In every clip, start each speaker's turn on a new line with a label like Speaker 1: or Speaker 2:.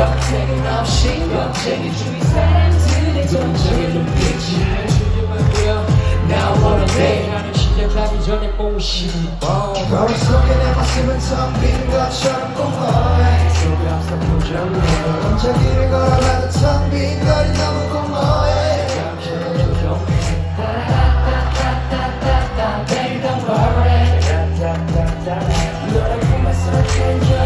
Speaker 1: 나는 민겁쟁이 없이 겁쟁이 주위 사람들의 정적인 눈빛이 주저하고요 나 day. 하는 시작하기 전에 뽕신 뻥
Speaker 2: 거울 속에 내 가슴은 텅빈 것처럼 공허해
Speaker 1: 앞서
Speaker 2: 혼자 길을 걸어가도 텅빈 거리 너무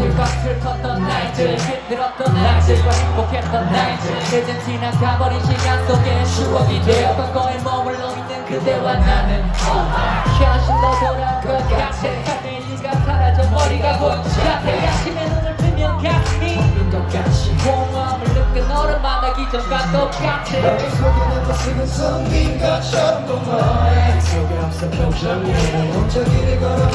Speaker 2: 잊지 말아요
Speaker 3: 날들 힘들었던 날들과 행복했던 날들. 이젠 지나가버린 시간 속에 추억이 되어 과거에 머물러 있는 그대와 나는 현실로 돌아올 것 같아 일가 사라져 머리가 보일 것 같아. 아침에 눈을 뜨면 가슴이 빈것 같이 공허함을 느껴 너를 만나기 전과 똑같아
Speaker 2: 거울 속에 내 가슴은 텅빈 것처럼 공허해.
Speaker 1: 속에 앞서 표정이.
Speaker 2: 혼자 길을 걸어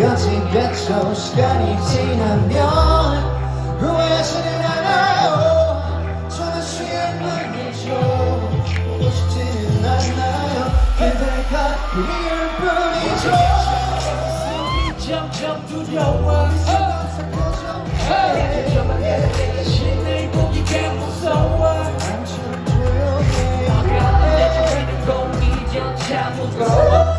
Speaker 2: 무뎌지겠죠 시간이 지나면 후회하지는 않아요. 저는 수행 뿐이죠. 보고 싶지는 않아요. 그대가 그리울 뿐이죠.
Speaker 1: 점점 두려워 점점 내 신을 보기가 무서워.
Speaker 2: 난 조용해.
Speaker 3: 가운데 보이는 공기조차 무거워